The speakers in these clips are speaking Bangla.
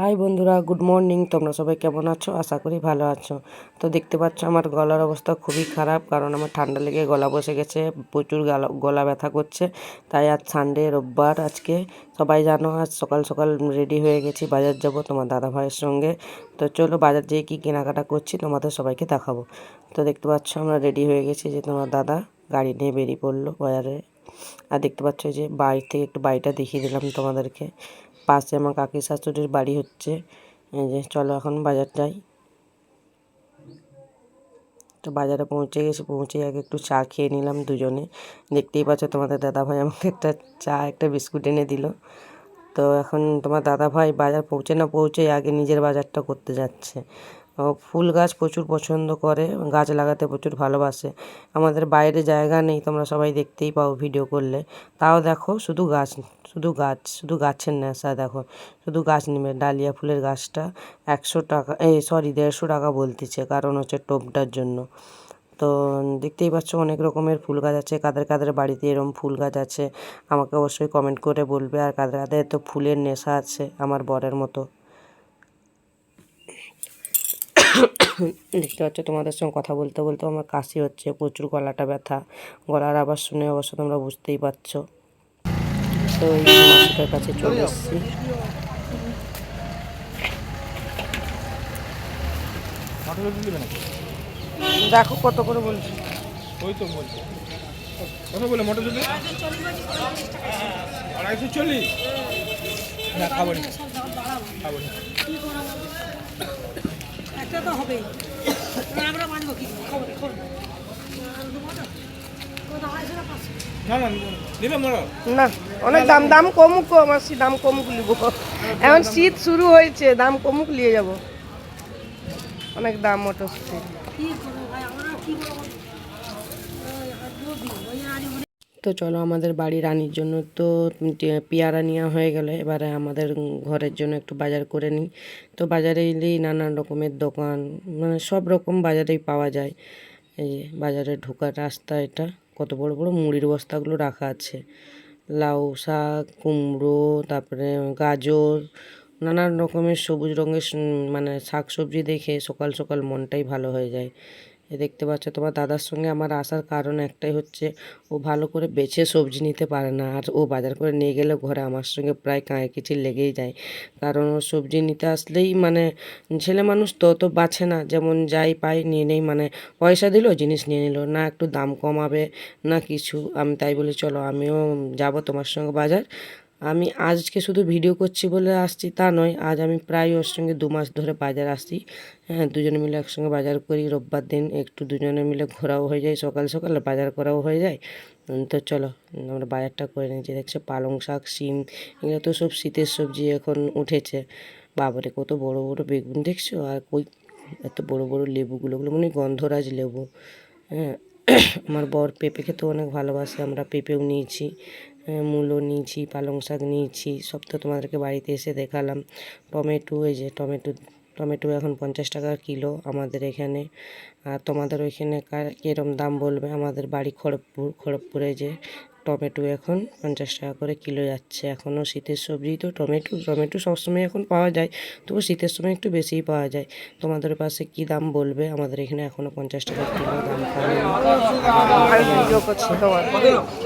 হাই বন্ধুরা, গুড মর্নিং। তোমরা সবাই কেমন আছো? আশা করি ভালো আছো। তো দেখতে পাচ্ছ, আমার গলার অবস্থা খুবই খারাপ, কারণ আমার ঠান্ডা লেগে গলা বসে গেছে, প্রচুর গলা ব্যথা করছে। তাই আজ সানডে রোববার, আজকে সবাই জানো, আজ সকাল সকাল রেডি হয়ে গেছি, বাজার যাব তোমার দাদা ভাইয়ের সঙ্গে। তো চলো বাজার যেয়ে কী কেনাকাটা করছি, তোমাদের সবাইকে দেখাবো। তো দেখতে পাচ্ছ, আমরা রেডি হয়ে গেছি যে তোমার দাদা গাড়ি নিয়ে বেরিয়ে পড়ল বাজারে। আর দেখতে পাচ্ছ যে বাড়ি থেকে একটু বাড়িটা দেখিয়ে দিলাম তোমাদেরকে। পাশে আমার কাকি শাশুড়ির বাড়ি হচ্ছে। যে চলো এখন বাজার যাই। তো বাজারে পৌঁছে গেছি, পৌঁছে আগে একটু চা খেয়ে নিলাম দুজনে। দেখতেই পাচ্ছ তোমাদের দাদা ভাই আমাকে একটা চা, একটা বিস্কুট এনে দিল। তো এখন তোমার দাদা ভাই বাজার পৌঁছে না পৌঁছে আগে নিজের বাজারটা করতে যাচ্ছে। ফুল গাছ প্রচুর পছন্দ করে, গাছ লাগাতে প্রচুর ভালোবাসে। আমাদের বাইরে জায়গা নেই, তোমরা সবাই দেখতেই পাও ভিডিও করলে। তাও দেখো শুধু গাছ শুধু গাছ, শুধু গাছের নেশা দেখো। শুধু গাছ নেবে, ডালিয়া ফুলের গাছটা একশো টাকা এই সরি দেড়শো টাকা বলতেছে, কারণ হচ্ছে টোপটার জন্য। তো দেখতেই পাচ্ছ অনেক রকমের ফুল গাছ আছে, কাদের কাদের বাড়িতে এরকম ফুল গাছ আছে, আমাকে অবশ্যই কমেন্ট করে বলবে। আর কাদের কাদের তো ফুলের নেশা আছে, আমার বরের মতো। দেখতে পাচ্ছ তোমাদের সঙ্গে কথা বলতে বলতে আমার কাশি হচ্ছে প্রচুর গলাটা ব্যথা। গলার আবার শুনে অবশ্য তোমরা বুঝতেই পারছ। তো এই মাসিটার কাছে চলে এসেছি। দেখো কত করে বলছি। ওই তো বলছে। কত বলে মটর দিবে আড়াইশো চল্লিশ। না খাব না। খাব না। একটা তো হবেই। আমরা মানবো কি? খবর খবর। না অনেক দাম দাম কমুক আমার দাম কমুক নিব। এখন শীত শুরু হয়েছে দাম কমুক নিয়ে যাব। অনেক দাম মটরশুটি কি করব ভাই আমরা কি করব তো চলো আমাদের বাড়ি রানীর জন্য। তো পেয়ারা নেওয়া হয়ে গেলে। এবারে আমাদের ঘরের জন্য একটু বাজার করে নিই। তো বাজারে এলেই নানান রকমের দোকান মানে সব রকম বাজারেই পাওয়া যায়। এই যে বাজারে ঢোকার রাস্তা এটা। কত বড় বড় মুড়ির বস্তাগুলো রাখা আছে। লাউ শাক, কুমড়ো, তারপরে গাজর নানান রকমের সবুজ রঙের মানে শাক সবজি দেখে সকাল সকাল মনটাই ভালো হয়ে যায়। দেখতে পাচ্ছ, তোমার দাদার সঙ্গে আমার আসার কারণ একটাই হচ্ছে, ও ভালো করে বেছে সবজি নিতে পারে না। আর ও বাজার করে নিয়ে গেলে ঘরে আমার সঙ্গে প্রায় কাঁয়ে কিচি লেগেই যায়। কারণ ও সবজি নিতে আসলেই মানে ছেলে মানুষ তো তো বাছে না। যেমন যাই পাই নিয়ে নেই মানে পয়সা দিল, জিনিস নিয়ে নিল, না একটু দাম কমাবে, না কিছু। আমি তাই বলি, চলো আমিও যাব তোমার সঙ্গে বাজার। আমি আজকে শুধু ভিডিও করছি বলে আসছি তা নয়, আজ আমি প্রায় ওর সঙ্গে দু মাস ধরে বাজার আসছি। হ্যাঁ দুজনে মিলে একসঙ্গে বাজার করি, রোববার দিন একটু দুজনে মিলে ঘোরাও হয়ে যায়, সকাল সকাল বাজার করাও হয়ে যায়। তো চলো, আমরা বাজারটা করে নিয়েছি দেখছ পালং শাক, শিম, এগুলো তো সব শীতের সবজি এখন উঠেছে। বাবারে, কত বড় বড় বেগুন দেখছ? আর কই, এত বড় বড় লেবুগুলো, ওগুলো মনে গন্ধরাজ লেবু। হ্যাঁ আমার বর পেঁপে খেতে অনেক ভালোবাসে, আমরা পেঁপেও নিয়েছি। মূলো নিয়েছি, পালং শাক নিয়েছি, সব তো তোমাদেরকে বাড়িতে এসে দেখালাম। টমেটো, এই যে টমেটো টমেটো এখন পঞ্চাশ টাকা কিলো আমাদের এখানে। আর তোমাদের ওইখানে কার কীরম দাম বলবে? আমাদের বাড়ি খড়গপুর, খড়গপুরে যে টমেটো এখন পঞ্চাশ টাকা করে কিলো যাচ্ছে। এখনও শীতের সবজি তো টমেটো টমেটো সবসময় এখন পাওয়া যায়, তবু শীতের সময় একটু বেশিই পাওয়া যায়। তোমাদের পাশে কি দাম বলবে? আমাদের এখানে এখনও পঞ্চাশ টাকা কিলো দাম কমেনি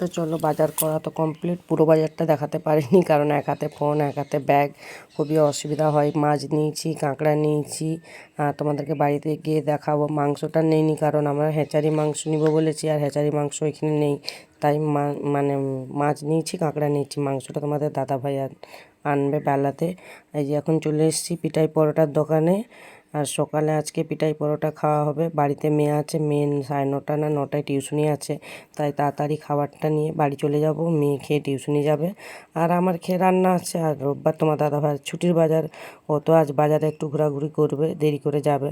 তো চলো বাজার করা তো কমপ্লিট পুরো বাজারটা দেখাতে পারিনি, কারণ এক হাতে ফোন এক হাতে ব্যাগ খুবই অসুবিধা হয়। মাছ নিয়েছি, কাঁকড়া নিয়েছি তোমাদেরকে বাড়িতে গিয়ে দেখাবো। মাংসটা নেইনি, কারণ আমরা হেঁচারি মাংস নিব বলেছি, আর হেঁচারি মাংস এখানে নেই। তাই মানে মাছ নিয়েছি, কাঁকড়া নিয়েছি। মাংসটা তোমাদের দাদা ভাই আনবে বেলাতে। এই যে এখন চলে এসেছি পিঠাই পরোটার দোকানে। আর সকালে আজকে পিঠাই পরোটা খাওয়া হবে। বাড়িতে মেয়ে আছে, মেয়ে সাড়ে নটা না নটায় টিউশনি আছে। তাই তাড়াতাড়ি খাবারটা নিয়ে বাড়ি চলে যাব। মেয়ে খেয়ে টিউশনি যাবে। আর আমার খেয়ে রান্না আছে। আর রোববার তোমার দাদা ভাই ছুটির বাজার। ও তো আজ বাজারে একটু ঘোরাঘুরি করবে, দেরি করে যাবে।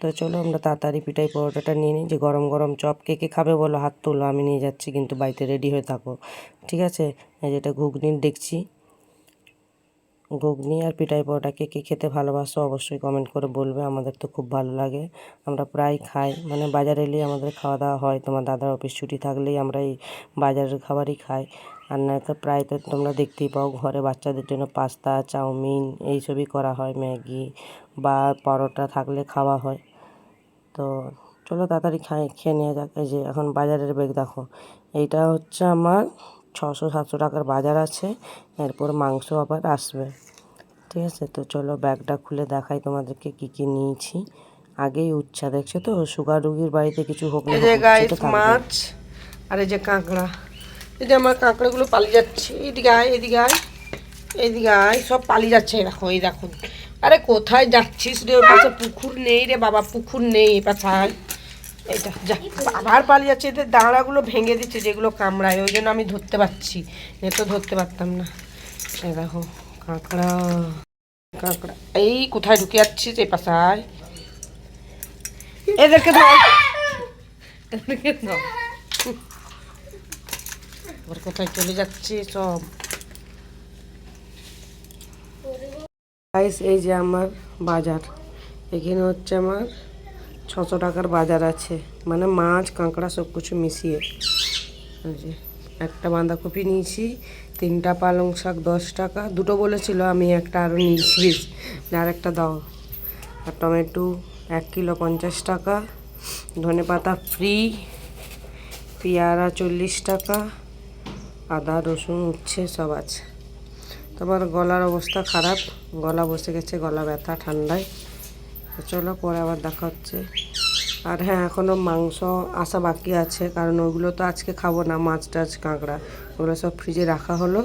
তো চলো আমরা তাড়াতাড়ি পিঠাই পরোটাটা নিয়ে নিই। যে গরম গরম চপ কে কে খাবে বলো, হাত তোলো, আমি নিয়ে যাচ্ছি, কিন্তু বাড়িতে রেডি হয়ে থাকো। ঠিক আছে? যেটা ঘুগনির দেখছি। ঘুগনি আর পিঠাই পরোটা কে কে খেতে ভালোবাসো অবশ্যই কমেন্ট করে বলবে, আমাদের তো খুব ভালো লাগে। আমরা প্রায় খাই মানে বাজারে এলেই আমাদের খাওয়া দাওয়া হয়, তোমার দাদার অফিস ছুটি থাকলেই আমরা এই বাজারের খাবারই খাই। আর নয়তো প্রায় তো তোমরা দেখতেই পাও, ঘরে বাচ্চাদের জন্য পাস্তা, চাউমিন এইসবই করা হয়, ম্যাগি বা পরোটা থাকলে খাওয়া হয়। তো চলো তাড়াতাড়ি খাই, খেয়ে নেওয়া যাক। এই যে এখন বাজারের ব্যাগ দেখো। এইটা হচ্ছে আমার ছশো সাতশো টাকার বাজার আছে এরপর মাংস আবার আসবে। ঠিক আছে? তো চলো ব্যাগটা খুলে দেখাই তোমাদেরকে কি কি নিয়েছি। আগেই উচ্ছা দেখছ তো? সুগার রুগীর বাড়িতে কিছু হোক না। মাছ আর এই যে কাঁকড়া। এই যে আমার কাঁকড়াগুলো পালিয়ে যাচ্ছে। এদিকে আয় এদিকে আয় এদিকে আয়। সব পালিয়ে যাচ্ছে দেখো এই দেখুন আরে কোথায় যাচ্ছিস রে? ওর পাশে পুকুর নেই রে বাবা পুকুর নেই পাছায় এইটা যা আবার পালিয়ে যাচ্ছে এদের দাঁড়াগুলো ভেঙে দিচ্ছে, যেগুলো কামড়ায়, ওই জন্য আমি ধরতে পারছি। এ তো ধরতে পারতাম না। এই দেখো, কাঁকড়া কাঁকড়া, এই কোথায় ঢুকে যাচ্ছিস এই পাশায়? এদেরকে ধর। এদেরকে কোথায় চলে যাচ্ছে সব? এই যে আমার বাজার। এখানে হচ্ছে আমার ছশো টাকার বাজার আছে। মানে মাছ, কাঁকড়া সব কিছু মিশিয়ে। যে, একটা বাঁধাকপি নিয়েছি, তিনটা পালং শাক দশ টাকা। দুটো বলেছিল আমি একটা আরও নিয়েছি। আর একটা দাও। আর টমেটো এক কিলো পঞ্চাশ টাকা। ধনে পাতা ফ্রি পেয়ারা চল্লিশ টাকা। আদা, রসুন, উচ্ছে সব আছে। তোমার গলার অবস্থা খারাপ। গলা বসে গেছে, গলা ব্যথা, ঠান্ডায়। চলো, পরে আবার দেখা হচ্ছে। আর হ্যাঁ এখনও মাংস আসা বাকি আছে, কারণ ওগুলো তো আজকে খাব না, মাছ টাছ, কাঁকড়া। ওগুলো সব ফ্রিজে রাখা হলো।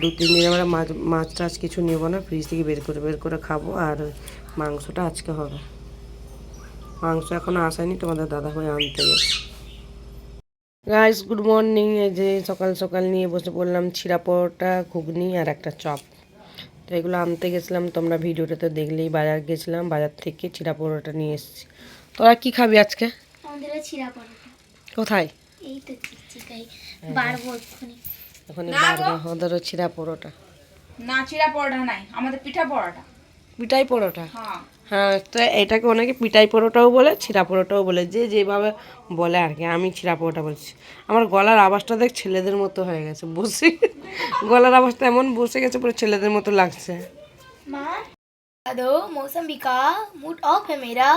দু, তিন দিন আমরা মাছ মাছ টাছ কিছু নেব না ফ্রিজ থেকে বের করে বের করে খাব, আর মাংসটা আজকে হবে। মাংস এখনও আসেনি, তোমাদের দাদা ভাই আনতে গেছে। গাইস গুড মর্নিং এই যে সকাল সকাল নিয়ে বসে পড়লাম ছিঁড়া পরোটা, ঘুগনি আর একটা চপ। তো এগুলো আনতে গেছিলাম তোমরা ভিডিওটা তো দেখলেই বাজার গেছিলাম বাজার থেকে চিরা পরোটা নিয়ে এসেছি। তোরা কি খাবি আজকে? কোথায়? এক্ষুনি। ওখানে বারবার ওদেরও ছিঁড়া পরোটা। না চিরা পরোটা নাই আমাদের পিঠা পরোটা। পিঠাই পরোটা? হ্যাঁ হ্যাঁ। তো এটাকে অনেকে পিঠাই পরোটাও বলে ছিঁড়া পরোটাও বলে যে যেভাবে বলে আর কি আমি ছিঁড়া পরোটা বলছি আমার গলার আওয়াজটা দেখ ছেলেদের মতো হয়ে গেছে বসে গলার আওয়াজটা এমন বসে গেছে পুরো ছেলেদের মতো লাগছে माँ दो मौसमी का मूड ऑफ है मेरा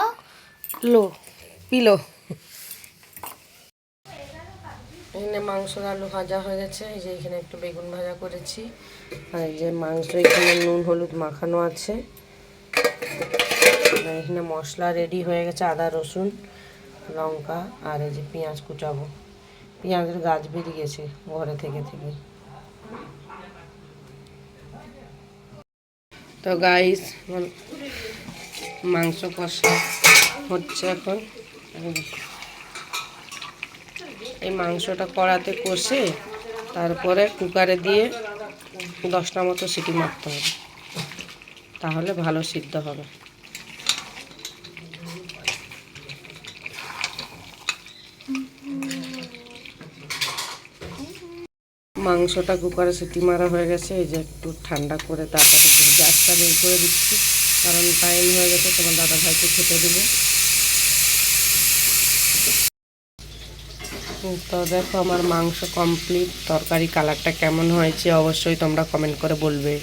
লো পিলো এখানে মাংস আলু ভাজা হয়ে গেছে এই যে এখানে একটু বেগুন ভাজা করেছি আর এই যে মাংস এখানে নুন হলুদ মাখানো আছে আর এখানে মশলা রেডি হয়ে গেছে, আদা, রসুন, লঙ্কা আর এই যে পেঁয়াজ কুচাবো। পেঁয়াজের গাছ বেরিয়ে গেছে ঘরে থেকে থেকে। তো গাইস মাংস কষা হচ্ছে এখন। এই মাংসটা কড়াতে কষে তারপরে কুকারে দিয়ে দশটা মতো সিটি মারতে হবে। তাহলে ভালো সিদ্ধ হবে। মাংসটা কুকারে সিটি মারা হয়ে গেছে, এই যে একটু ঠান্ডা করে তাড়াতাড়ি গ্যাসটা বের করে দিচ্ছি। কারণ টাইম হয়ে গেছে, তোমার দাদা ভাইকে খেতে দেবো। তো দেখো, আমার মাংস কমপ্লিট তরকারি কালারটা কেমন হয়েছে অবশ্যই তোমরা কমেন্ট করে বলবে।